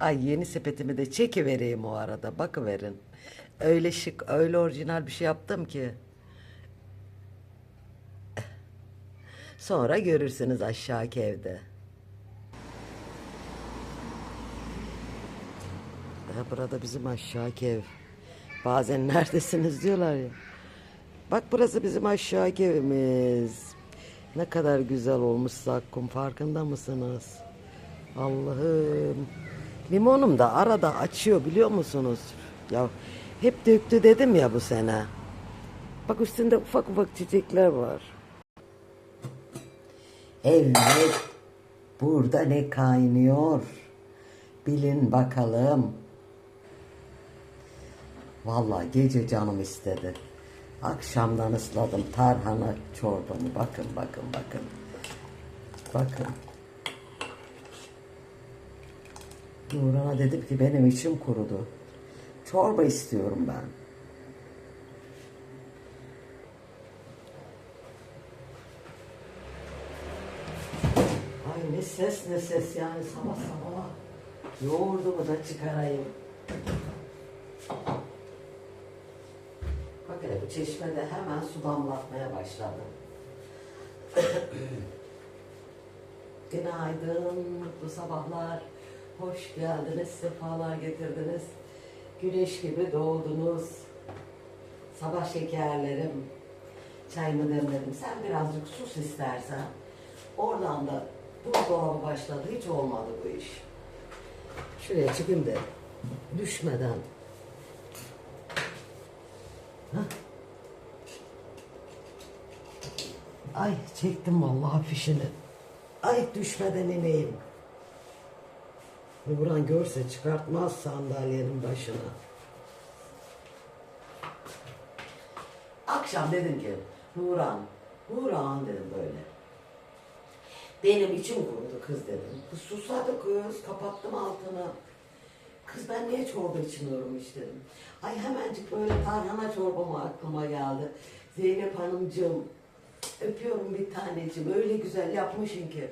Ay yeni sepetimi de çekivereyim o arada. Bakıverin. Öyle şık, öyle orijinal bir şey yaptım ki. Sonra görürsünüz aşağıki evde. Ha, burada bizim aşağıki ev. Bazen neredesiniz diyorlar ya. Bak burası bizim aşağıki evimiz. Ne kadar güzel olmuş zakkum farkında mısınız? Allah'ım. Limonum da arada açıyor biliyor musunuz? Ya hep döktü dedim ya bu sene. Bak üstünde ufak ufak çiçekler var. Evet. Burada ne kaynıyor? Bilin bakalım. Vallahi gece canım istedi. Akşamdan ısladım tarhana çorbamı. Bakın bakın bakın. Bakın. Nurhan'a dedim ki benim içim kurudu. Çorba istiyorum ben. Ay ne ses ne ses yani sabah sabah. Yoğurdumu da çıkarayım. Bak hele bu çeşmede hemen su damlatmaya başladı. Günaydın, mutlu sabahlar. Hoş geldiniz, sefalar getirdiniz. Güneş gibi doğdunuz. Sabah şekerlerim. Çayımı demledim. Sen birazcık sus istersen. Oradan da buzdolabı başladı. Hiç olmadı bu iş. Şuraya çıkayım da düşmeden. Hah. Ay çektim vallahi fişini. Ay düşmeden ineyim. Buran görse çıkartmaz sandalyenin başına. Akşam dedim ki Nuran, Nuran dedim böyle. Benim içim kurudu kız dedim. Kız susadı kız, kapattım altını. Kız ben niye çorba içmiyorum hiç dedim. Ay hemencik böyle tarhana çorbama aklıma geldi. Zeynep Hanımcığım öpüyorum bir taneciğim öyle güzel yapmışsın ki.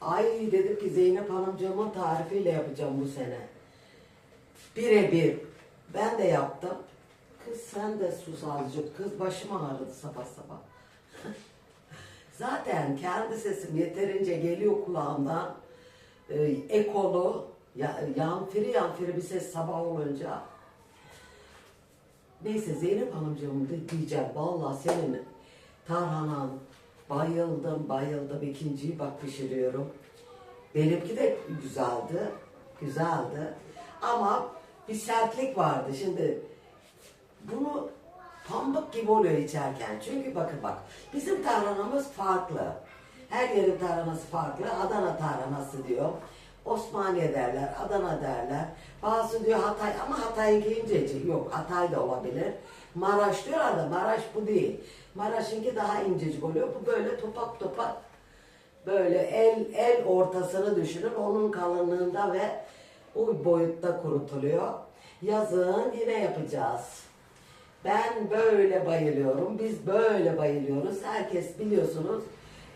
Ay dedim ki Zeynep Hanımcığımın tarifiyle yapacağım bu sene. Birebir. Ben de yaptım. Kız sen de sus azıcık. Kız başım ağrıdı sabah sabah. Zaten kendi sesim yeterince geliyor kulağımdan. Ee, ekolu, ya, yanfiri yanfiri bir ses sabah olunca. Neyse Zeynep Hanımcığım diyeceğim. Vallahi senin tarhanan bayıldım bayıldım. ikinciyi bak pişiriyorum. Benimki de güzeldi. Güzeldi. Ama bir sertlik vardı. Şimdi bunu pamuk gibi oluyor içerken. Çünkü bakın bak bizim tarhanamız farklı. Her yerin tarhanası farklı. Adana tarhanası diyor. Osmaniye derler, Adana derler. Bazı diyor Hatay ama Hatay'ınki incecik. Yok Hatay da olabilir. Maraş diyorlar da Maraş bu değil. Maraş'ınki daha incecik oluyor. Bu böyle topak topak böyle el el ortasını düşünün. Onun kalınlığında ve o boyutta kurutuluyor. Yazın yine yapacağız. Ben böyle bayılıyorum. Biz böyle bayılıyoruz. Herkes biliyorsunuz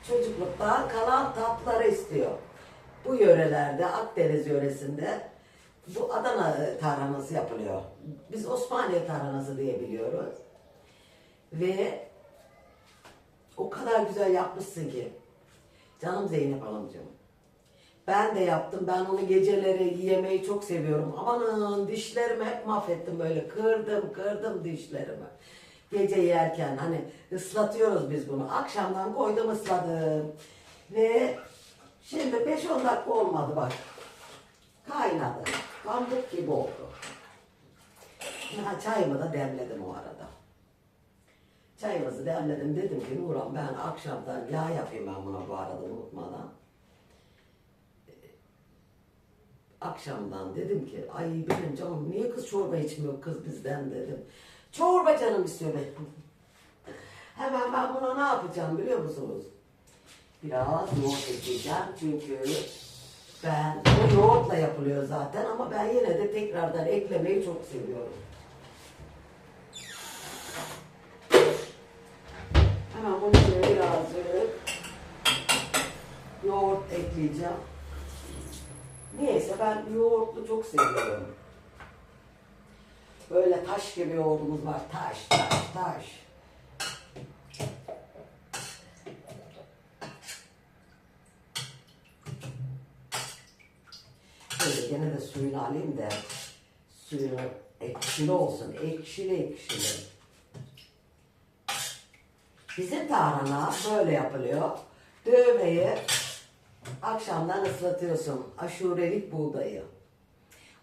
çocukluktan kalan tatları istiyor. Bu yörelerde Akdeniz yöresinde bu Adana tarhanası yapılıyor. Biz Osmaniye tarhanası diye biliyoruz. Ve o kadar güzel yapmışsın ki. Canım Zeynep Hanımcığım. Ben de yaptım. Ben onu geceleri yemeyi çok seviyorum. Amanın dişlerimi hep mahvettim böyle. Kırdım kırdım dişlerimi. Gece yerken hani ıslatıyoruz biz bunu. Akşamdan koydum ısladım. Ve şimdi 5-10 dakika olmadı bak. Kaynadı. Pamuk gibi oldu. Ha, çayımı da demledim o arada. Çayımızı demledim. Dedim ki Nurhan ben akşamdan yağ yapayım ben buna bu arada unutmadan. akşamdan dedim ki ay benim canım niye kız çorba içmiyor kız bizden dedim. Çorba canım istiyor benim. Hemen ben buna ne yapacağım biliyor musunuz? Biraz yoğurt ekleyeceğim çünkü ben o yoğurtla yapılıyor zaten ama ben yine de tekrardan eklemeyi çok seviyorum. Hemen bunu şöyle birazcık yoğurt ekleyeceğim. Neyse ben yoğurtlu çok seviyorum. Böyle taş gibi yoğurdumuz var. Taş, taş, taş. Böyle gene de suyunu alayım da suyunu ekşili olsun. Ekşili ekşili. Bizim tarhana böyle yapılıyor. Dövmeyi akşamdan ıslatıyorsun. Aşurelik buğdayı.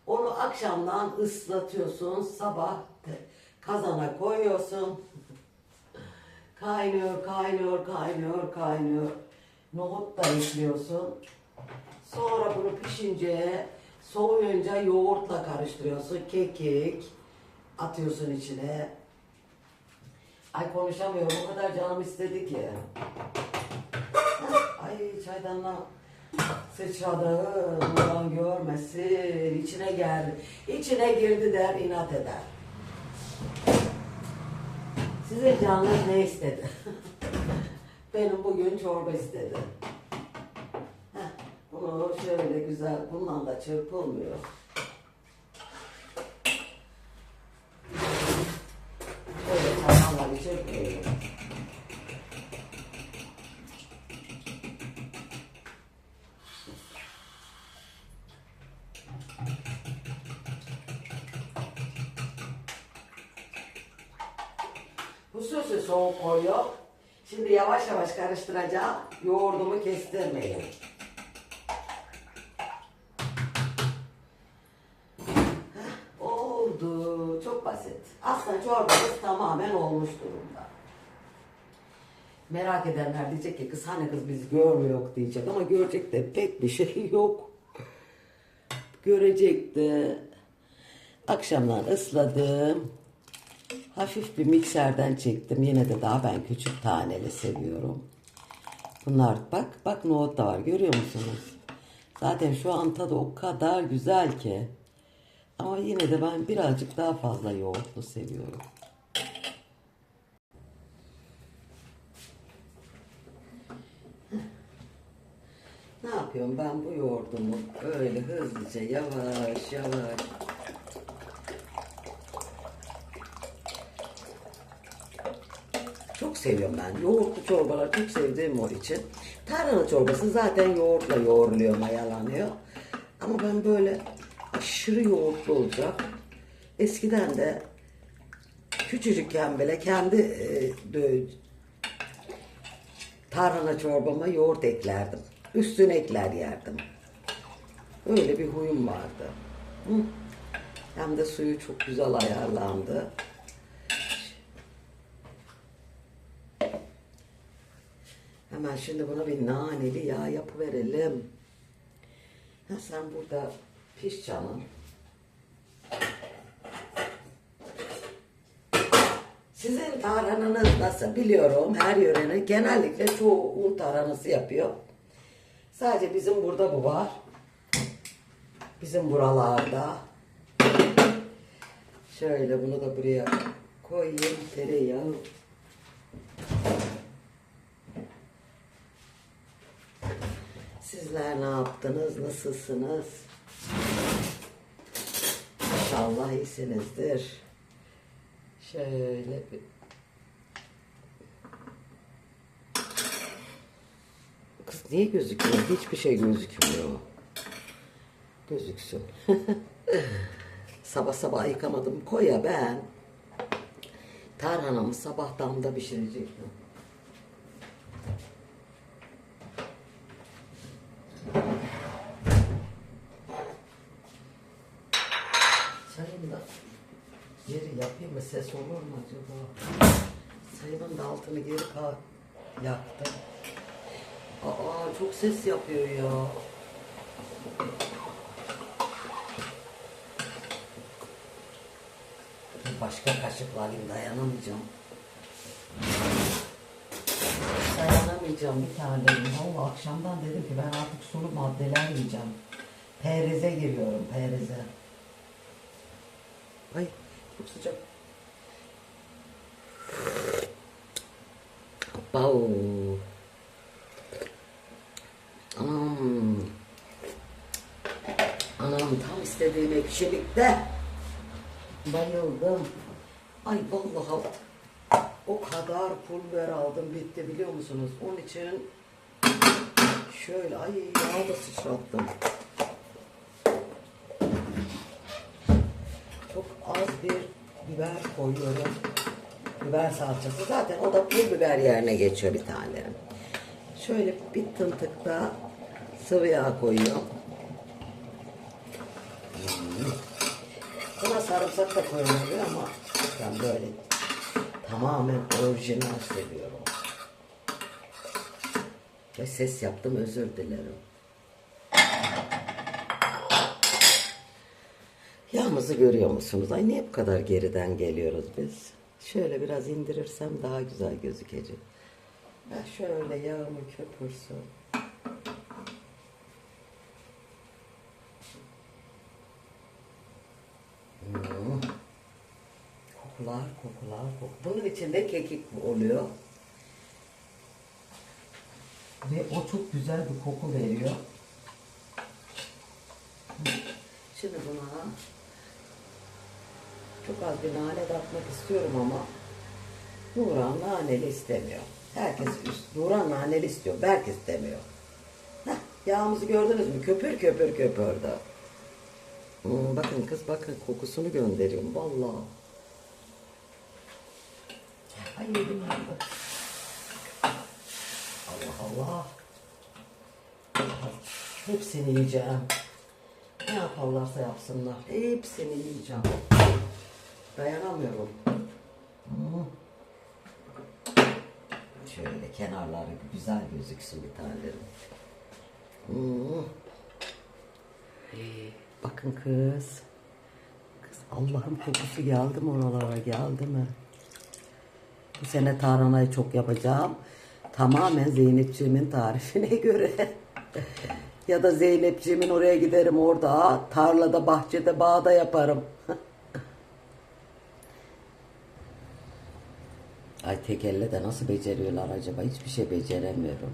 Onu akşamdan ıslatıyorsun. Sabah kazana koyuyorsun. Kaynıyor, kaynıyor, kaynıyor, kaynıyor. Nohut da ekliyorsun. Sonra bunu pişince, soğuyunca yoğurtla karıştırıyorsun. Kekik atıyorsun içine. Ay konuşamıyorum. O kadar canım istedi ki. Ay çaydanla sıçradı. Ulan görmesin. İçine geldi. İçine girdi der, inat eder. Sizin canınız ne istedi? Benim bugün çorba istedi. Şöyle güzel, bundan da çırpılmıyor. Şöyle çatalları çırpıyorum. Bu sosu soğuk koyuyor. Şimdi yavaş yavaş karıştıracağım. Yoğurdumu kestirmeyin. Çok basit. Aslında çorbamız tamamen olmuş durumda. Merak edenler diyecek ki kız hani kız biz görmüyor diyecek ama görecek de pek bir şey yok. Görecek de akşamdan ısladım. Hafif bir mikserden çektim. Yine de daha ben küçük taneli seviyorum. Bunlar bak bak nohut da var görüyor musunuz? Zaten şu an tadı o kadar güzel ki. Ama yine de ben birazcık daha fazla yoğurtlu seviyorum. Ne yapıyorum ben bu yoğurdumu öyle hızlıca yavaş yavaş Çok seviyorum ben. Yoğurtlu çorbalar çok sevdiğim o için. Tarhana çorbası zaten yoğurtla yoğruluyor, mayalanıyor. Ama ben böyle aşırı yoğurtlu olacak. Eskiden de küçücükken bile kendi e, tarhana çorbama yoğurt eklerdim. Üstüne ekler yerdim. Öyle bir huyum vardı. Hı. Hem de suyu çok güzel ayarlandı. Hemen şimdi buna bir naneli yağ yapıverelim. Ha sen burada piş canım. Sizin tarhananız nasıl biliyorum her yörenin genellikle çoğu un tarhanası yapıyor. Sadece bizim burada bu var. Bizim buralarda. Şöyle bunu da buraya koyayım tereyağı. Sizler ne yaptınız? Nasılsınız? İnşallah iyisinizdir. Şöyle bir... Kız niye gözüküyor? Hiçbir şey gözükmüyor. Gözüksün. sabah sabah yıkamadım. Koya ben. Tarhanamı sabahtan da pişirecektim. Çayın da geri yapayım mı? Ses olur mu acaba? Çayımın da altını geri ka yaktım. Aa çok ses yapıyor ya. Başka kaşıkla alayım dayanamayacağım. Dayanamayacağım bir tane dedim. Valla akşamdan dedim ki ben artık sulu maddeler yiyeceğim. Perize giriyorum perize. Ay çok sıcak. Bau. Hmm. tam istediğim ekşilikte. Bayıldım. Ay vallahi o kadar pul biber aldım bitti biliyor musunuz? Onun için şöyle ay yağ da sıçrattım. Çok az bir biber koyuyorum. Biber salçası. Zaten o da pul biber yerine geçiyor bir tanelerim. Şöyle bir tıntık da sıvı yağ koyuyorum. Buna sarımsak da koyulabilir ama ben böyle tamamen orijinal seviyorum. Ve ses yaptım özür dilerim. Yağımızı görüyor musunuz? Ay niye bu kadar geriden geliyoruz biz? Şöyle biraz indirirsem daha güzel gözükecek. Ben şöyle yağımı köpürsün. Hmm. Kokular, kokular, kok. Bunun içinde kekik oluyor. Ve o çok güzel bir koku veriyor. Şimdi buna çok az bir nane de atmak istiyorum ama Nuran naneli istemiyor. Herkes üst- Nuran naneli istiyor. Berk istemiyor. Heh, yağımızı gördünüz mü? Köpür köpür köpürdü. Hmm, bakın kız bakın kokusunu gönderiyorum vallahi. Ay yedim yandı. Allah Allah. Hepsini yiyeceğim. Ne yaparlarsa yapsınlar. Hepsini yiyeceğim. Dayanamıyorum. Şöyle kenarları güzel gözüksün bir tanelerim. Bakın kız. Kız Allah'ın kokusu geldi mi oralara geldi mi? Bu sene tarhanayı çok yapacağım. Tamamen Zeynepciğimin tarifine göre. ya da Zeynepciğimin oraya giderim orada tarlada, bahçede, bağda yaparım. Ay tek de nasıl beceriyorlar acaba? Hiçbir şey beceremiyorum.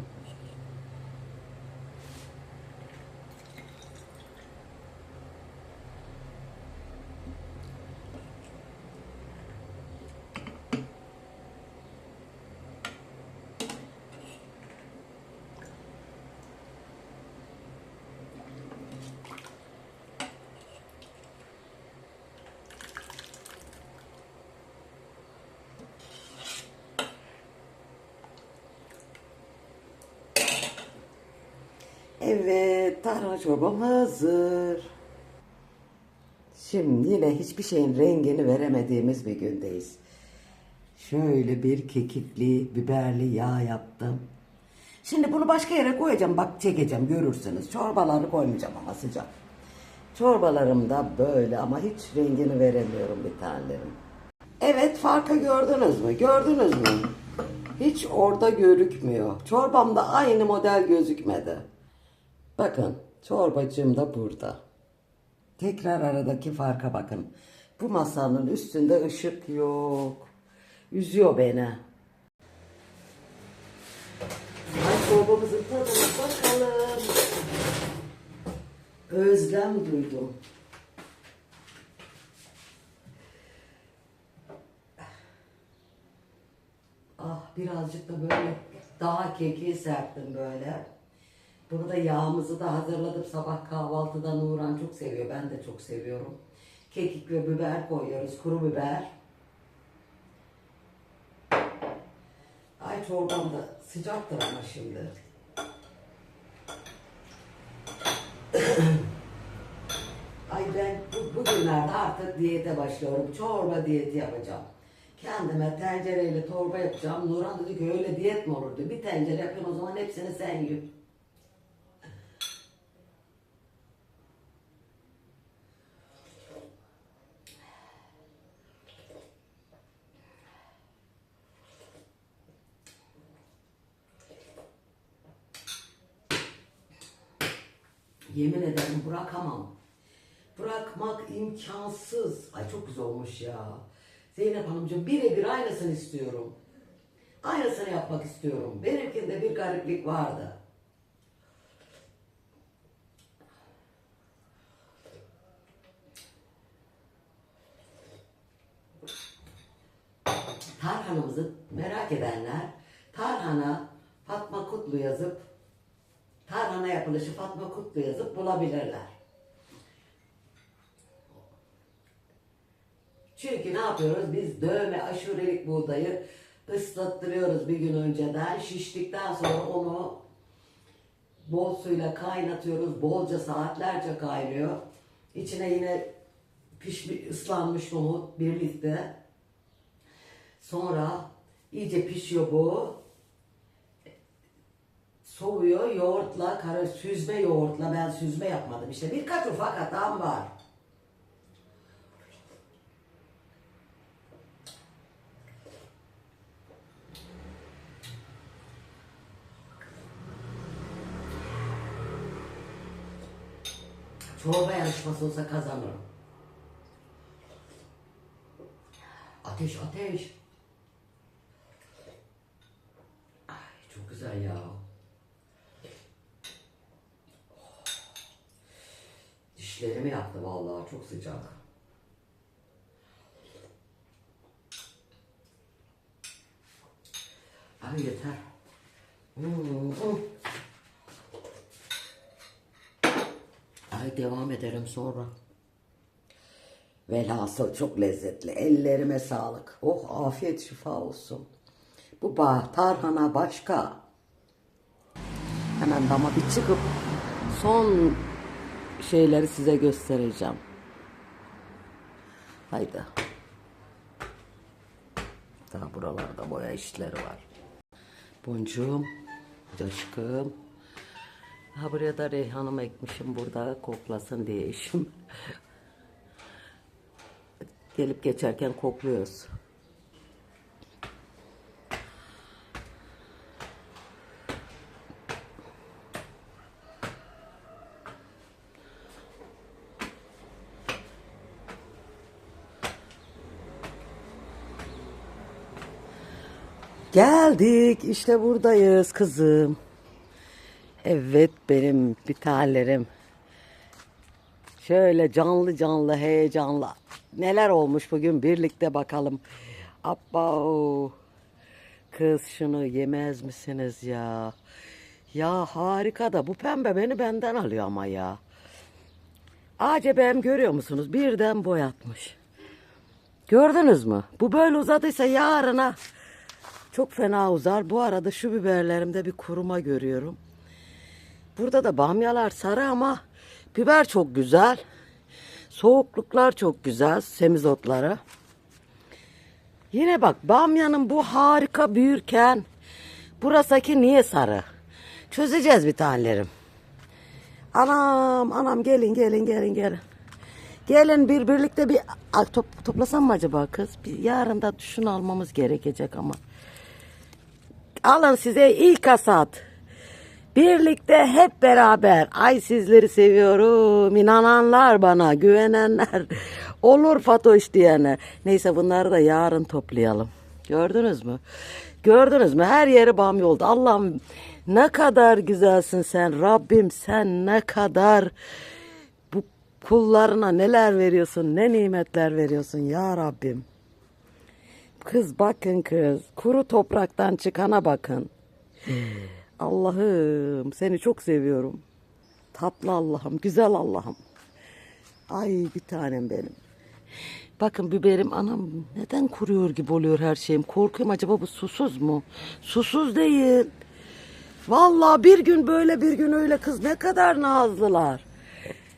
Evet, tarhana çorbam hazır. Şimdi yine hiçbir şeyin rengini veremediğimiz bir gündeyiz. Şöyle bir kekikli, biberli yağ yaptım. Şimdi bunu başka yere koyacağım. Bak çekeceğim görürsünüz. Çorbaları koymayacağım ama sıcak. Çorbalarım da böyle ama hiç rengini veremiyorum bir tanelerim. Evet farkı gördünüz mü? Gördünüz mü? Hiç orada görükmüyor. Çorbamda aynı model gözükmedi. Bakın çorbacığım da burada. Tekrar aradaki farka bakın. Bu masanın üstünde ışık yok. Üzüyor beni. Ay çorbamızın tadına bakalım. Özlem duydum. Ah birazcık da böyle daha keki serptim böyle. Bunu da yağımızı da hazırladım. Sabah kahvaltıda Nuran çok seviyor. Ben de çok seviyorum. Kekik ve biber koyuyoruz. Kuru biber. Ay çorbam da sıcaktır ama şimdi. Ay ben bu, bugünlerde artık diyete başlıyorum. Çorba diyeti yapacağım. Kendime tencereyle torba yapacağım. Nurhan dedi ki öyle diyet mi olur diyor. Bir tencere yapıyorum o zaman hepsini sen yiyor. Yemin ederim bırakamam. Bırakmak imkansız. Ay çok güzel olmuş ya. Zeynep Hanımcığım birebir aynısını istiyorum. Aynısını yapmak istiyorum. Benimkinde bir gariplik vardı. tarhanamızı merak edenler tarhana Fatma Kutlu yazıp tarhana yapılışı Fatma Kutlu yazıp bulabilirler. Çünkü ne yapıyoruz? Biz dövme aşurelik buğdayı ıslattırıyoruz bir gün önceden. Şiştikten sonra onu bol suyla kaynatıyoruz. Bolca saatlerce kaynıyor. İçine yine pişmiş, ıslanmış nohut birlikte. Sonra iyice pişiyor bu. Soğuyor yoğurtla, kara süzme yoğurtla. Ben süzme yapmadım işte. Birkaç ufak hatam var. Çorba yarışması olsa kazanırım. Ateş ateş. Ay çok güzel ya. Dişlerimi yaktı vallahi çok sıcak. Ay yeter. Ay devam ederim sonra. Velhasıl çok lezzetli. Ellerime sağlık. Oh afiyet şifa olsun. Bu bah tarhana başka. Hemen dama bir çıkıp son şeyleri size göstereceğim. Haydi. Daha buralarda boya işleri var. Boncuğum, aşkım. Ha buraya da reyhanımı ekmişim burada koklasın diye eşim. Gelip geçerken kokluyoruz. Geldik işte buradayız kızım. Evet benim bir. Şöyle canlı canlı heyecanlı. Neler olmuş bugün birlikte bakalım. Abba Kız şunu yemez misiniz ya? Ya harika da bu pembe beni benden alıyor ama ya. Acebem görüyor musunuz? Birden boyatmış. Gördünüz mü? Bu böyle uzadıysa yarına çok fena uzar. Bu arada şu biberlerimde bir kuruma görüyorum. Burada da bamyalar sarı ama biber çok güzel. Soğukluklar çok güzel. Semizotları. Yine bak bamyanın bu harika büyürken burasaki niye sarı? Çözeceğiz bir tanelerim. Anam anam gelin gelin gelin gelin. Gelin bir birlikte bir top, toplasam mı acaba kız? Bir, yarın da şunu almamız gerekecek ama. Alın size ilk hasat. Birlikte hep beraber. Ay sizleri seviyorum. İnananlar bana, güvenenler. Olur Fatoş diyene. Neyse bunları da yarın toplayalım. Gördünüz mü? Gördünüz mü? Her yeri bamya oldu. Allah'ım ne kadar güzelsin sen. Rabbim sen ne kadar bu kullarına neler veriyorsun, ne nimetler veriyorsun ya Rabbim. Kız bakın kız. Kuru topraktan çıkana bakın. Allah'ım seni çok seviyorum. Tatlı Allah'ım, güzel Allah'ım. Ay bir tanem benim. Bakın biberim anam neden kuruyor gibi oluyor her şeyim. Korkuyorum acaba bu susuz mu? Susuz değil. Vallahi bir gün böyle bir gün öyle kız ne kadar nazlılar.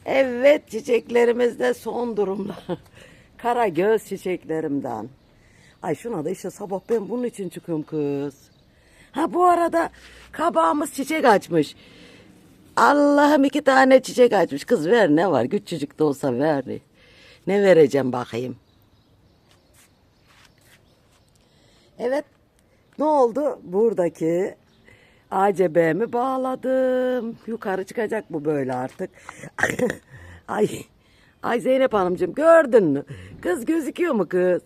Evet çiçeklerimizde son durumlar. Kara göz çiçeklerimden. Ay şuna da işte sabah ben bunun için çıkıyorum kız. Ha bu arada kabağımız çiçek açmış. Allah'ım iki tane çiçek açmış. Kız ver ne var? Küçücük de olsa ver. Ne vereceğim bakayım. Evet. Ne oldu? Buradaki ACB'mi bağladım. Yukarı çıkacak bu böyle artık. Ay. Ay Zeynep Hanımcığım gördün mü? Kız gözüküyor mu kız?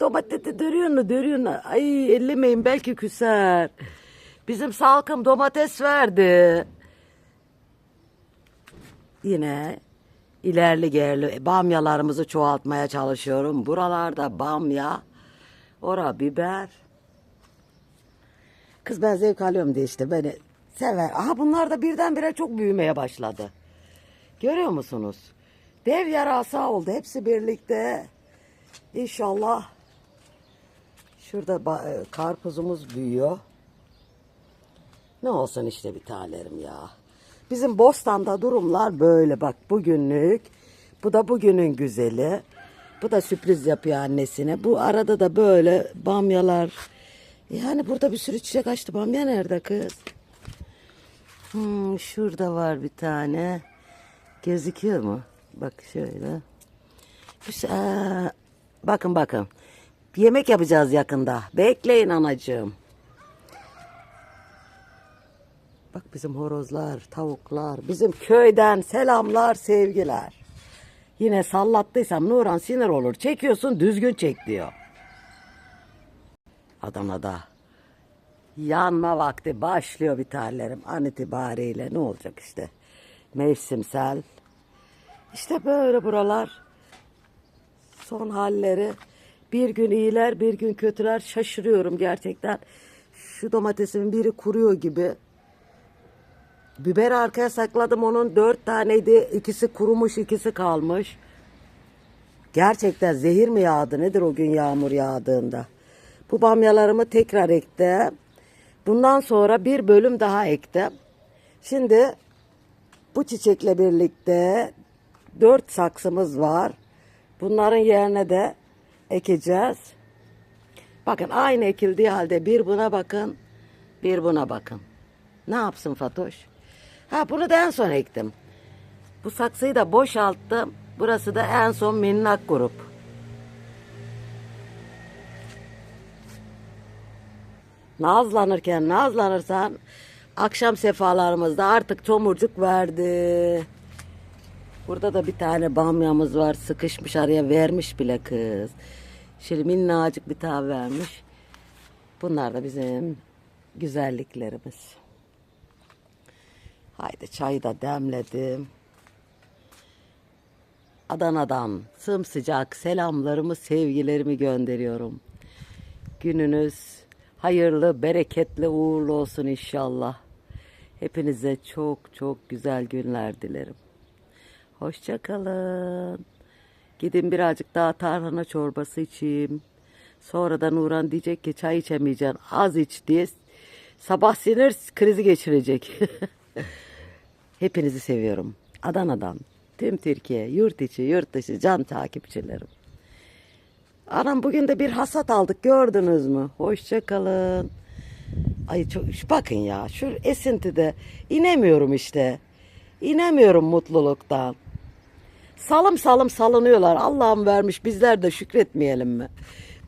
Domatesi dörüyor mu dörüyor mu? Ay ellemeyin belki küser. Bizim salkım domates verdi. Yine ilerli gerli bamyalarımızı çoğaltmaya çalışıyorum. Buralarda bamya Ora biber. Kız ben zevk alıyorum diye işte beni sever. Aha bunlar da birdenbire çok büyümeye başladı. Görüyor musunuz? Dev yarasa oldu hepsi birlikte. İnşallah. Şurada e, karpuzumuz büyüyor. Ne olsun işte bir tanelerim ya. Bizim bostanda durumlar böyle bak bugünlük. Bu da bugünün güzeli. Bu da sürpriz yapıyor annesine. Bu arada da böyle bamyalar. Yani burada bir sürü çiçek açtı. Bamya nerede kız? Hmm, şurada var bir tane. Gözüküyor mu? Bak şöyle. Aa, bakın bakın. Yemek yapacağız yakında. Bekleyin anacığım. Bak bizim horozlar, tavuklar, bizim köyden selamlar, sevgiler. Yine sallattıysam Nuran sinir olur. Çekiyorsun düzgün çek diyor. Adana'da yanma vakti başlıyor bir tanelerim an itibariyle ne olacak işte. Mevsimsel. İşte böyle buralar son halleri bir gün iyiler bir gün kötüler şaşırıyorum gerçekten. Şu domatesimin biri kuruyor gibi. Biber arkaya sakladım onun dört taneydi. ikisi kurumuş ikisi kalmış. Gerçekten zehir mi yağdı nedir o gün yağmur yağdığında. Bu bamyalarımı tekrar ektim. Bundan sonra bir bölüm daha ektim. Şimdi bu çiçekle birlikte dört saksımız var. Bunların yerine de ekeceğiz. Bakın aynı ekildiği halde bir buna bakın, bir buna bakın. Ne yapsın Fatoş? Ha bunu da en son ektim. Bu saksıyı da boşalttım. Burası da en son minnak grup. Nazlanırken nazlanırsan akşam sefalarımızda artık tomurcuk verdi. Burada da bir tane bamyamız var. Sıkışmış araya vermiş bile kız. Şöyle minnacık bir tane vermiş. Bunlar da bizim güzelliklerimiz. Haydi çayı da demledim. Adana'dan sımsıcak selamlarımı, sevgilerimi gönderiyorum. Gününüz hayırlı, bereketli, uğurlu olsun inşallah. Hepinize çok çok güzel günler dilerim. Hoşça kalın. Gidin birazcık daha tarhana çorbası içeyim. Sonra da Nuran diyecek ki çay içemeyeceksin az iç diye sabah sinir krizi geçirecek. Hepinizi seviyorum. Adana'dan, tüm Türkiye, yurt içi, yurt dışı can takipçilerim. Anam bugün de bir hasat aldık gördünüz mü? Hoşça kalın. Ay çok bakın ya şu esintide inemiyorum işte. İnemiyorum mutluluktan. Salım salım salınıyorlar. Allah'ım vermiş bizler de şükretmeyelim mi?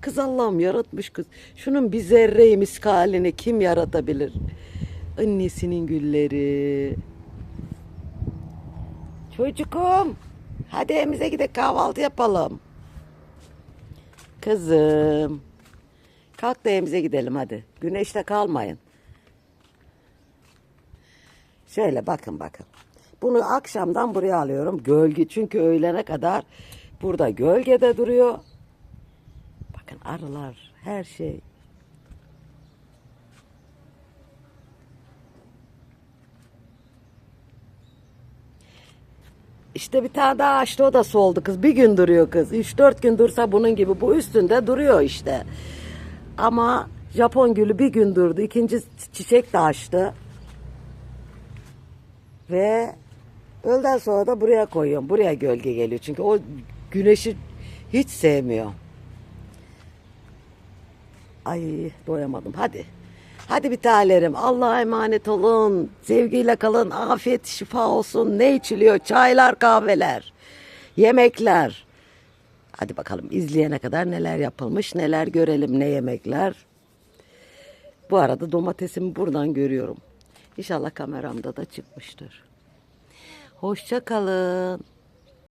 Kız Allah'ım yaratmış kız. Şunun bir zerreyi miskalini kim yaratabilir? Annesinin gülleri. Çocukum. Hadi evimize gidelim kahvaltı yapalım. Kızım. Kalk da evimize gidelim hadi. Güneşte kalmayın. Şöyle bakın bakın. Bunu akşamdan buraya alıyorum. Gölge çünkü öğlene kadar burada gölgede duruyor. Bakın arılar her şey. İşte bir tane daha açtı o da soldu kız. Bir gün duruyor kız. 3-4 gün dursa bunun gibi. Bu üstünde duruyor işte. Ama Japon gülü bir gün durdu. İkinci çiçek de açtı. Ve öğleden sonra da buraya koyuyorum. Buraya gölge geliyor. Çünkü o güneşi hiç sevmiyor. Ay doyamadım. Hadi. Hadi bir tanelerim. Allah'a emanet olun. Sevgiyle kalın. Afiyet şifa olsun. Ne içiliyor? Çaylar, kahveler, yemekler. Hadi bakalım izleyene kadar neler yapılmış, neler görelim, ne yemekler. Bu arada domatesimi buradan görüyorum. İnşallah kameramda da çıkmıştır. Hoşça kalın.